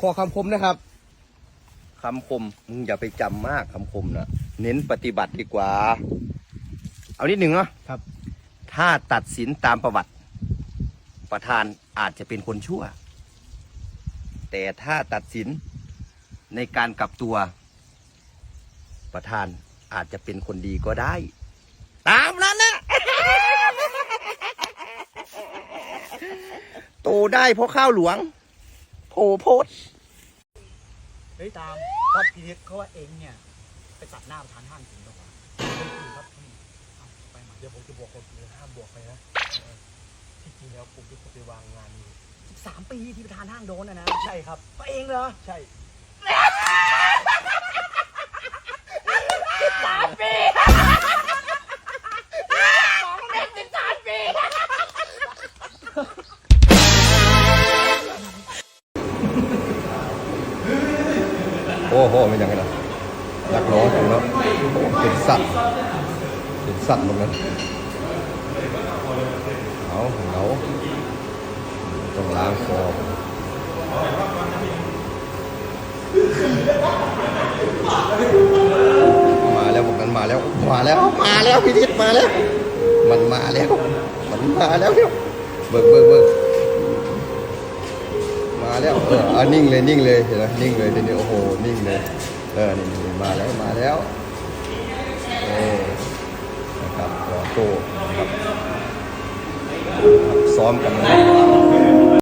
ขอคำคมนะครับคำคมมึงอย่าไปจำมากคำคมนะเน้นปฏิบัติดีกว่า เอานิดหนึ่งเนาะครับ ถ้าตัดสินตามประวัติ ประธานอาจจะเป็นคนชั่ว แต่ถ้าตัดสินในการกลับตัว ประธานอาจจะเป็นคนดีก็ได้ ตามนั้นนะโตได้เพราะข้าวหลวง โพโพดเฮ้ยตามครับพีนิดเขาว่าเองเนี่ย ไปตัดหน้าประธานห้างจริงหรอวะไม่จริงครับพี่เอาไปมาเดี๋ยวผมจะบอกคนอื่นห้ามบอกไปนะเออที่จริงแล้วผมเป็นคนไปวางงานอยู่สิบสามปีที่ประธานห้างโดนนะนะ ใช่ครับก็เองเหรอ ใช่ โอ้โหไม่ยังไงนะนักร้องของเราเป็นสัตว์เป็นสัตว์หมดเลยเอาเอาต้องล้างคอมาแล้วพวกนั้นมาแล้ว มาแล้ว มาแล้วพี่ทิศมาแล้ว มันมาแล้ว มันมาแล้วเนี่ยเบิกเบิกเบิก แล้วเออเอานิ่งเลยนิ่งเลยเห็นไหมนิ่งเลยทีนี้โอ้โหนิ่งเลยเออนี่นี่มาแล้วมาแล้วเออนะครับรอโต้นะครับซ้อมกันนะ